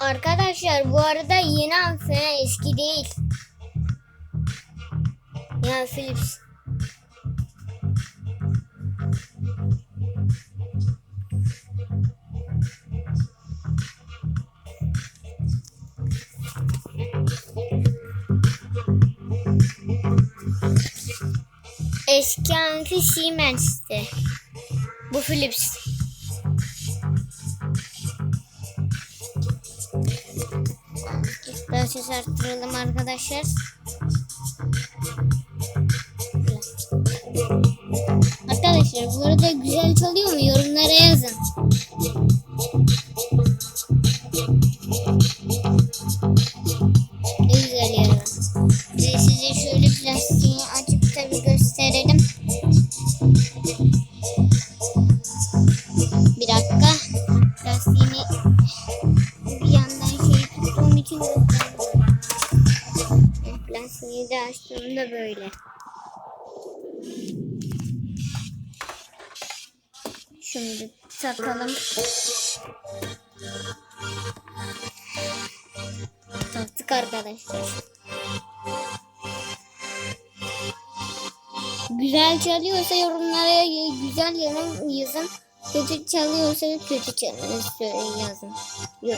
Arkadaşlar bu arada yeni amfena eski değil. Yani Philips Eski amfi Siemens'ti. Bu Philips. Daha ses arttıralım arkadaşlar. Arkadaşlar bu arada güzel çalıyor mu? Yorumlara yazın. Bir dakika. Plastiğini bir yandan şey tuttuğum için. Eh, Plastiğini de açtığımda böyle. Şimdi takalım. Taktık arkadaşlar. Güzel çalıyorsa yorumlara güzel yazın. yazın. Kötü çalıyorsa kötü çalın, yazın.